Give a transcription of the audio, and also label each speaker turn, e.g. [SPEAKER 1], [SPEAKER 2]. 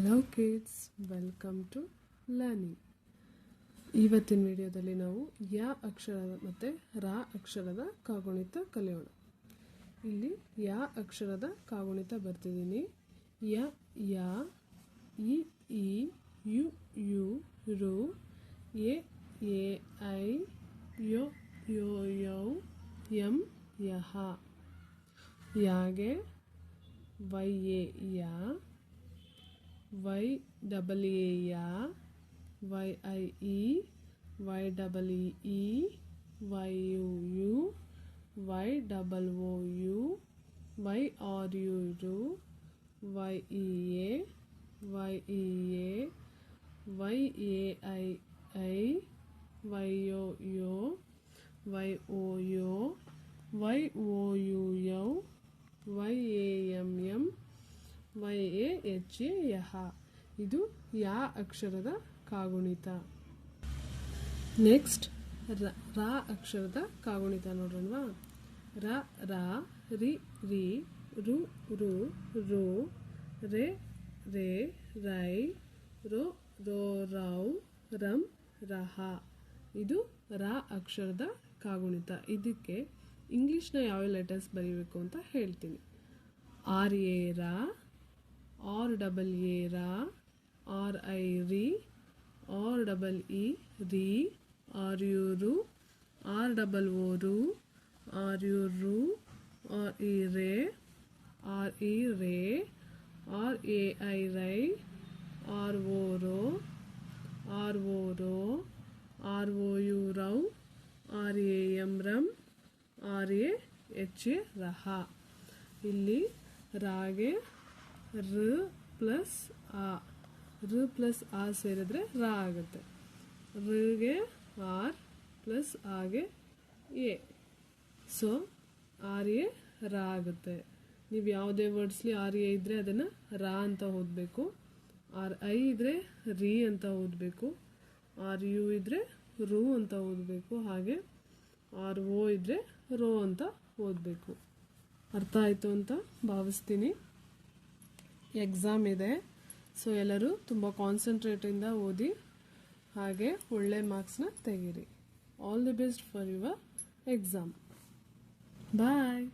[SPEAKER 1] Hello kids welcome to learning ಇವತ್ತಿನ ವಿಡಿಯೋದಲ್ಲಿ ನಾವು ಯ ಅಕ್ಷರದ ಮತ್ತು ರಾ ಅಕ್ಷರದ ಕಾಗುಣಿತ ಕಲಿಯೋಣ. ಇಲ್ಲಿ ಯ ಅಕ್ಷರದ ಕಾಗುಣಿತ ಬರ್ತಿದ್ದೀನಿ ಯ ಯ, ಇ ಈ ಯು ಯು, ರು, ಎ ಎ, ಐ, ಯೋ ಯೋ, ಯೌ ಯಂ ಯಹ. ಯಾಗೆ? ವೈ, ಎ, ಯಾ. ವೈ ಡಬಲ್ ಎ ಯಾ ವೈ ಐ ಇ ವೈ ಡಬಲ್ ಇ ಇ ವೈ ಯು ಯು ವೈ ಡಬಲ್ ಒ ಯು ವೈ ಆರ್ ಯು ರು ವೈ ಇ ಎ ವೈ ಇ ಎ ವೈ ಎ ಐ ಐ ವೈ ಯೋ ಯೋ ವೈ ಓ ಯೋ ವೈ ಓ ಯು ಯೌ ವೈ ಎ ಎಂ ಎಂ ವೈ ಎ ಎಚ್ ಎ ಯಹ ಇದು ಯಾ ಅಕ್ಷರದ ಕಾಗುಣಿತ. ನೆಕ್ಸ್ಟ್, ರ ಅಕ್ಷರದ ಕಾಗುಣಿತ ನೋಡೋಣವಾ ರ, ರಾ, ರಿ ರಿ, ರು ರು ರು, ರೆ, ರೇ, ರೈ, ರೋ ರೋ, ರೌ, ರಂ, ರಹ. ಇದು ರ ಅಕ್ಷರದ ಕಾಗುಣಿತ. ಇದಕ್ಕೆ ಇಂಗ್ಲೀಷ್ನ ಯಾವ ಲೆಟರ್ಸ್ ಬರೀಬೇಕು ಅಂತ ಹೇಳ್ತೀನಿ. ಆರ್ ಎ ರಾ ಆರ್ ಡಬಲ್ ಎ ರಾ ಆರ್ ಐ ರಿ ಆರ್ ಡಬಲ್ ಇ ರಿ ಆರ್ ಯು ರು ಆರ್ ಡಬಲ್ ಓ ರು ಆರ್ ಯು ರು ಆರ್ ಇ ರೇ ಆರ್ ಇ ರೇ ಆರ್ ಎ ಐ ರೈ ಆರ್ ಓ ರೋ ಆರ್ ಓ ರೋ ಆರ್ ಓ ಯು ರೌ ಆರ್ ಎ ಎಂ ರಂ ಆರ್ ಎ ಎಚ್ ಎ ರಹ ಇಲ್ಲಿ ರಾಗೆ ರ ಪ್ಲಸ್ ಆ, ರ ಪ್ಲಸ್ ಆ ಸೇರಿದ್ರೆ ರ ಆಗುತ್ತೆ. ರಗೆ ಆರ್ ಪ್ಲಸ್ ಆಗೆ ಎ. ಸೊ ಆರ್ ಎ ರ ಆಗುತ್ತೆ. ನೀವು ಯಾವುದೇ ವರ್ಡ್ಸ್ಲಿ ಆರ್ ಎ ಇದ್ದರೆ ಅದನ್ನು ರ ಅಂತ ಓದಬೇಕು. ಆರ್ ಐ ಇದ್ದರೆ ರಿ ಅಂತ ಓದಬೇಕು. ಆರ್ ಯು ಇದ್ದರೆ ರು ಅಂತ ಓದಬೇಕು. ಹಾಗೆ ಆರ್ ಓ ಇದ್ದರೆ ರೋ ಅಂತ ಓದಬೇಕು. ಅರ್ಥ ಆಯಿತು ಅಂತ ಭಾವಿಸ್ತೀನಿ. ಎಕ್ಸಾಮ್ ಇದೆ. ಸೊ ಎಲ್ಲರೂ ತುಂಬ ಕಾನ್ಸಂಟ್ರೇಟಿಂದ ಓದಿ ಹಾಗೆ ಒಳ್ಳೆ ಮಾರ್ಕ್ಸ್ನ ತೆಗೀರಿ. All the best for your exam bye